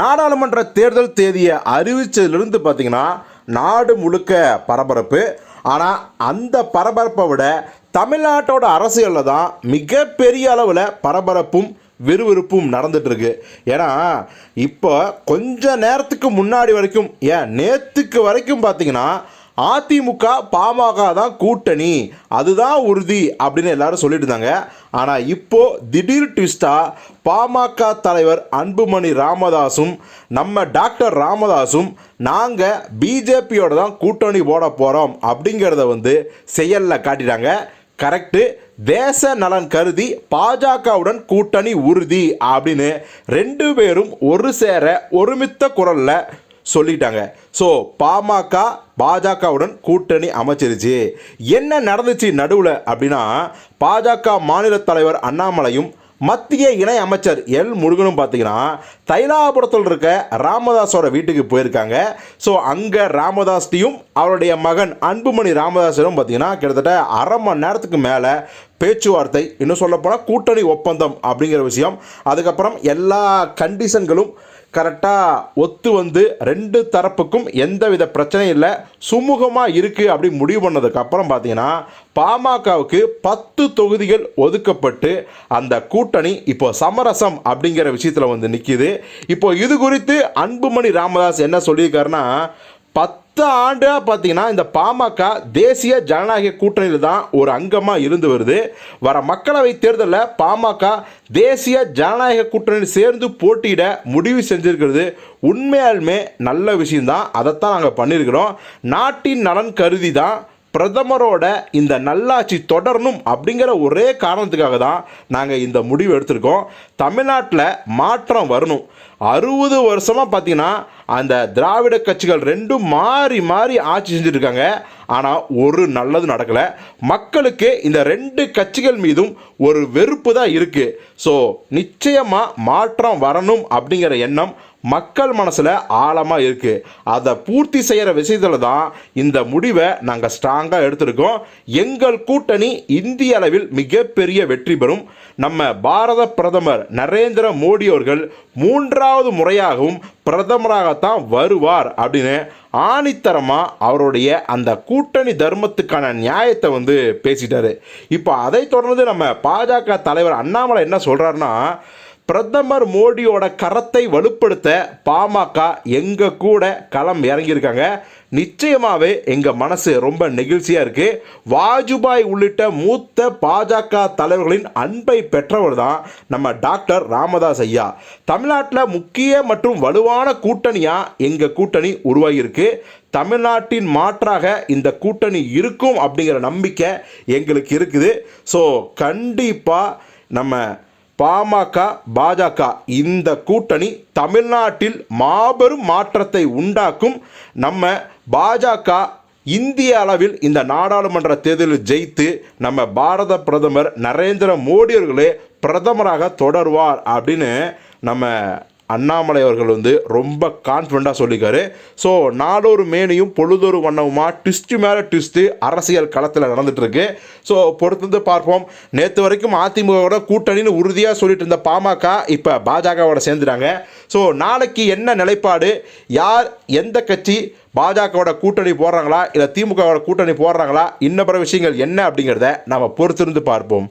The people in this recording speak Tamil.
நாடாளுமன்ற தேர்தல் தேதியை அறிவித்ததுலேருந்து பார்த்தீங்கன்னா நாடு முழுக்க பரபரப்பு. ஆனால் அந்த பரபரப்பை விட தமிழ்நாட்டோட அரசியலில் தான் மிகப்பெரிய அளவில் பரபரப்பும் விறுவிறுப்பும் நடந்துட்டு ஏன்னா இப்போ கொஞ்ச நேரத்துக்கு முன்னாடி வரைக்கும் ஏன் நேற்றுக்கு வரைக்கும் பார்த்தீங்கன்னா அதிமுக பாமக தான் கூட்டணி. அதுதான் உறுதி அப்படின்னு எல்லாரும் சொல்லிட்டு இருந்தாங்க ஆனால் இப்போ திடீர் ட்விஸ்டாக பாமக தலைவர் அன்புமணி ராமதாஸும் நம்ம டாக்டர் ராமதாஸும் நாங்கள் பிஜேபியோட தான் கூட்டணி போட போகிறோம் அப்படிங்கிறத வந்து செயலில் காட்டிட்டாங்க. கரெக்டு தேச நலன் கருதி பாஜகவுடன் கூட்டணி உறுதி அப்படின்னு ரெண்டு பேரும் ஒரு சேர ஒருமித்த குரலில் சொல்லிட்டாங்க. ஸோ பாமக பாஜகவுடன் கூட்டணி அமைச்சிருச்சு. என்ன நடந்துச்சு நடுவில் அப்படின்னா பாஜக மாநில தலைவர் அண்ணாமலையும் மத்திய இணை அமைச்சர் எல் முருகனும் பார்த்தீங்கன்னா தைலாபுரத்தில் இருக்க ராமதாஸோட வீட்டுக்கு போயிருக்காங்க. ஸோ அங்கே ராமதாஸ்டியும் அவருடைய மகன் அன்புமணி ராமதாஸரும் பார்த்தீங்கன்னா கிட்டத்தட்ட அரை மணி நேரத்துக்கு மேலே பேச்சுவார்த்தை இன்னும் சொல்லப்போனால் கூட்டணி ஒப்பந்தம் அப்படிங்கிற விஷயம். அதுக்கப்புறம் எல்லா கண்டிஷன்களும் கரெக்டாக ஒத்து வந்து ரெண்டு தரப்புக்கும் எந்தவித பிரச்சனையும் இல்லை சுமூகமாக இருக்குது அப்படி முடிவு பண்ணதுக்கப்புறம் பார்த்தீங்கன்னா பாமகவுக்கு பத்து தொகுதிகள் ஒதுக்கப்பட்டு அந்த கூட்டணி இப்போ சமரசம் அப்படிங்கிற விஷயத்தில் வந்து நிற்கிது இப்போ இது குறித்து அன்புமணி ராமதாஸ் என்ன சொல்லியிருக்காருன்னா பத்து ஆண்டாக பார்த்தீங்கன்னா இந்த பாமக தேசிய ஜனநாயக கூட்டணியில் தான் ஒரு அங்கமாக இருந்து வருது. வர மக்களவை தேர்தலில் பாமக தேசிய ஜனநாயக கூட்டணியில் சேர்ந்து போட்டியிட முடிவு செஞ்சுருக்கிறது. உண்மையாலுமே நல்ல விஷயந்தான் அதைத்தான் நாங்கள் பண்ணியிருக்கிறோம். நாட்டின் நலன் கருதி தான் பிரதமரோட இந்த நல்லாட்சி தொடரணும் அப்படிங்கிற ஒரே காரணத்துக்காக தான் நாங்கள் இந்த முடிவு எடுத்திருக்கோம். தமிழ்நாட்டில் மாற்றம் வரணும். அறுபது வருஷமாக பார்த்தீங்கன்னா அந்த திராவிட கட்சிகள் ரெண்டும் மாறி மாறி ஆட்சி செஞ்சுருக்காங்க. ஆனால் ஒரு நல்லது நடக்கலை. மக்களுக்கு இந்த ரெண்டு கட்சிகள் மீதும் ஒரு வெறுப்பு தான் இருக்குது ஸோ நிச்சயமாக மாற்றம் வரணும் அப்படிங்கிற எண்ணம் மக்கள் மனசில் ஆழமாக இருக்குது அதை பூர்த்தி செய்கிற விஷயத்தில் தான் இந்த முடிவை நாங்கள் ஸ்ட்ராங்காக எடுத்திருக்கோம். எங்கள் கூட்டணி இந்திய அளவில் மிகப்பெரிய வெற்றி பெறும். நம்ம பாரத பிரதமர் நரேந்திர மோடி அவர்கள் மூன்றாவது முறையாகவும் பிரதமராகத்தான் வருவார் அப்படின்னு ஆணித்தரமாக அவருடைய அந்த கூட்டணி தர்மத்துக்கான நியாயத்தை வந்து பேசிட்டாரு. இப்போ அதை தொடர்ந்து நம்ம பாஜக தலைவர் அண்ணாமலை என்ன சொல்கிறாருன்னா பிரதமர் மோடியோட கரத்தை வலுப்படுத்த பாமக எங்கள் கூட களம் இறங்கியிருக்காங்க. நிச்சயமாகவே எங்கள் மனசு ரொம்ப நெகிழ்ச்சியாக இருக்குது வாஜ்பாய் உள்ளிட்ட மூத்த பாஜக தலைவர்களின் அன்பை பெற்றவர் தான் நம்ம டாக்டர் ராமதாஸ் ஐயா. தமிழ்நாட்டில் முக்கிய மற்றும் வலுவான கூட்டணியாக எங்கள் கூட்டணி உருவாகியிருக்கு. தமிழ்நாட்டின் மாற்றாக இந்த கூட்டணி இருக்கும் அப்படிங்கிற நம்பிக்கை எங்களுக்கு இருக்குது. ஸோ கண்டிப்பாக நம்ம பாமக பாஜக இந்த கூட்டணி தமிழ்நாட்டில் மாபெரும் மாற்றத்தை உண்டாக்கும். நம்ம பாஜக இந்திய அளவில் இந்த நாடாளுமன்ற தேர்தலில் ஜெயித்து நம்ம பாரத பிரதமர் நரேந்திர மோடி அவர்களே பிரதமராக தொடர்வார் அப்படின்னு நம்ம அண்ணாமலை அவர்கள் வந்து ரொம்ப கான்ஃபிடண்ட்டாக சொல்லியிருக்காரு. ஸோ நாடொரு மேனியும் பொழுதொரு வண்ணமுமா ட்விஸ்ட்டு மேலே ட்விஸ்ட்டு அரசியல் களத்தில் நடந்துட்டுருக்கு. ஸோ பொறுத்து பார்ப்போம். நேற்று வரைக்கும் அதிமுகவோட கூட்டணின்னு உறுதியாக சொல்லிட்டு இருந்த பாமக இப்போ பாஜகவோட சேர்ந்துட்டாங்க. ஸோ நாளைக்கு என்ன நிலைப்பாடு? யார் எந்த கட்சி பாஜகவோட கூட்டணி போடுறாங்களா? இல்லை திமுகவோட கூட்டணி போடுறாங்களா? இன்ன பிற விஷயங்கள் என்ன அப்படிங்கிறத நம்ம பொறுத்திருந்து பார்ப்போம்.